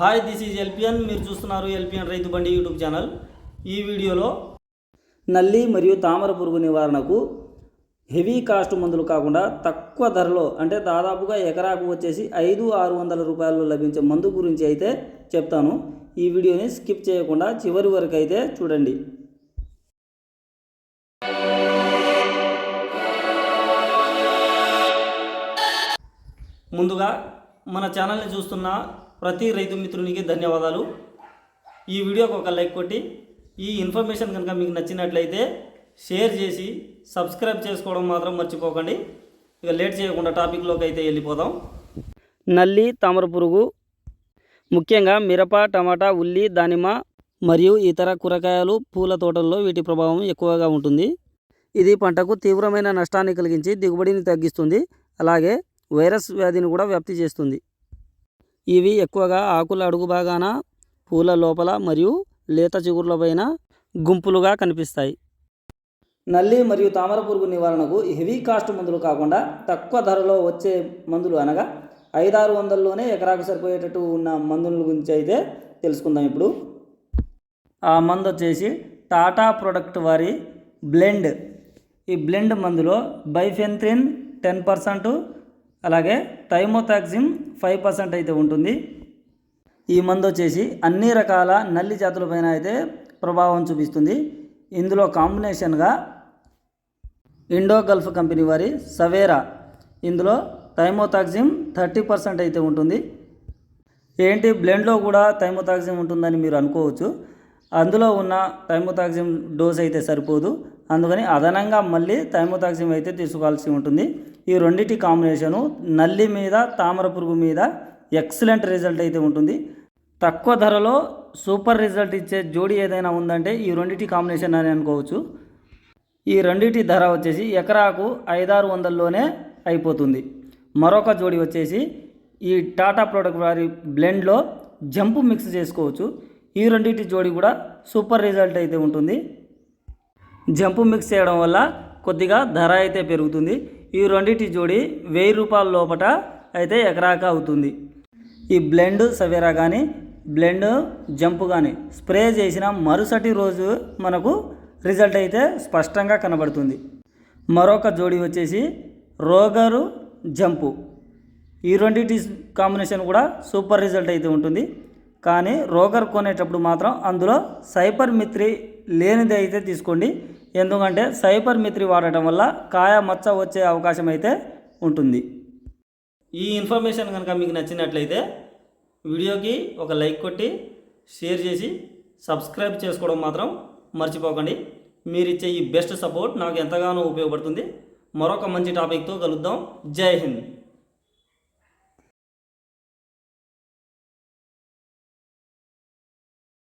Hi this is LPN. మీరు చూస్తున్నారు LPN రైతు బండి యూట్యూబ్ ఛానల్. ఈ వీడియోలో నల్లి మరియు తామర పురుగు నివారణకు హెవీ కాస్ట్ మందులు కాకుండా తక్కువ ధరలో అంటే దాదాపుగా ఎకరాకు వచ్చేసి ఐదు ఆరు వందల రూపాయల్లో లభించే మందు గురించి అయితే చెప్తాను. ఈ వీడియోని స్కిప్ చేయకుండా చివరి వరకు అయితే చూడండి. ముందుగా మన ఛానల్ని చూస్తున్న ప్రతి రైతు మిత్రునికి ధన్యవాదాలు. ఈ వీడియోకి ఒక లైక్ కొట్టి ఈ ఇన్ఫర్మేషన్ కనుక మీకు నచ్చినట్లయితే షేర్ చేసి సబ్స్క్రైబ్ చేసుకోవడం మాత్రం మర్చిపోకండి. ఇక లేట్ చేయకుండా టాపిక్లోకి అయితే వెళ్ళిపోదాం. నల్లి తామర పురుగు ముఖ్యంగా మిరప టమాటా ఉల్లి దానిమ్మ మరియు ఇతర కూరగాయలు పూల తోటల్లో వీటి ప్రభావం ఎక్కువగా ఉంటుంది. ఇది పంటకు తీవ్రమైన నష్టాన్ని కలిగించి దిగుబడిని తగ్గిస్తుంది. అలాగే వైరస్ వ్యాధిని కూడా వ్యాప్తి చేస్తుంది. ఇవి ఎక్కువగా ఆకుల అడుగు భాగాన పూల లోపల మరియు లేత చిగుర్లపైన గుంపులుగా కనిపిస్తాయి. నల్లి మరియు తామర పురుగు నివారణకు హెవీ కాస్ట్ మందులు కాకుండా తక్కువ ధరలో వచ్చే మందులు అనగా ఐదారు వందల్లోనే ఎకరాకు సరిపోయేటట్టు ఉన్న మందుల గురించి అయితే తెలుసుకుందాం ఇప్పుడు. ఆ మందు వచ్చేసి టాటా ప్రొడక్ట్ వారి బ్లెండ్. ఈ బ్లెండ్ మందులో బైఫెన్థ్రిన్ టెన్ పర్సెంట్ అలాగే థైమోథాక్సిమ్ ఫైవ్ పర్సెంట్ అయితే ఉంటుంది. ఈ మందు వచ్చేసి అన్ని రకాల నల్లి జాతులపైన అయితే ప్రభావం చూపిస్తుంది. ఇందులో కాంబినేషన్గా ఇండో గల్ఫ్ కంపెనీ వారి సవేరా ఇందులో థైమోథాక్సిమ్ థర్టీ పర్సెంట్ అయితే ఉంటుంది. ఏంటి? బ్లెండ్లో కూడా థైమోథాక్సిమ్ ఉంటుందని మీరు అనుకోవచ్చు. అందులో ఉన్న థైమోథాక్సిమ్ డోస్ అయితే సరిపోదు. అందుకని అదనంగా మళ్ళీ థైమోథాక్సిమ్ అయితే తీసుకోవాల్సి ఉంటుంది. ఈ రెండింటి కాంబినేషను నల్లి మీద తామర పురుగు మీద ఎక్సలెంట్ రిజల్ట్ అయితే ఉంటుంది. తక్కువ ధరలో సూపర్ రిజల్ట్ ఇచ్చే జోడి ఏదైనా ఉందంటే ఈ రెండింటి కాంబినేషన్ అని అనుకోవచ్చు. ఈ రెండింటి ధర వచ్చేసి ఎకరాకు ఐదారు వందల్లోనే అయిపోతుంది. మరొక జోడి వచ్చేసి ఈ టాటా ప్రోడక్ట్ వారి బ్లెండ్లో జంపు మిక్స్ చేసుకోవచ్చు. ఈ రెండింటి జోడి కూడా సూపర్ రిజల్ట్ అయితే ఉంటుంది. జంపు మిక్స్ చేయడం వల్ల కొద్దిగా ధర అయితే పెరుగుతుంది. ఈ రెండింటి జోడి వెయ్యి రూపాయల లోపట అయితే ఎకరాక అవుతుంది. ఈ బ్లెండ్ సవేరా కానీ బ్లెండ్ జంప్ కానీ స్ప్రే చేసిన మరుసటి రోజు మనకు రిజల్ట్ అయితే స్పష్టంగా కనబడుతుంది. మరొక జోడి వచ్చేసి రోగరు జంపు. ఈ రెండింటి కాంబినేషన్ కూడా సూపర్ రిజల్ట్ అయితే ఉంటుంది. కానీ రోగర్ కొనేటప్పుడు మాత్రం అందులో సైపర్ మిత్రి లేనిది అయితే తీసుకోండి. ఎందుకంటే సైపర్ మిత్రి వాడటం వల్ల కాయ మచ్చ వచ్చే అవకాశం అయితే ఉంటుంది. ఈ ఇన్ఫర్మేషన్ కనుక మీకు నచ్చినట్లయితే వీడియోకి ఒక లైక్ కొట్టి షేర్ చేసి సబ్స్క్రైబ్ చేసుకోవడం మాత్రం మర్చిపోకండి. మీరు ఇచ్చే ఈ బెస్ట్ సపోర్ట్ నాకు ఎంతగానో ఉపయోగపడుతుంది. మరొక మంచి టాపిక్తో కలుద్దాం. జై హింద్.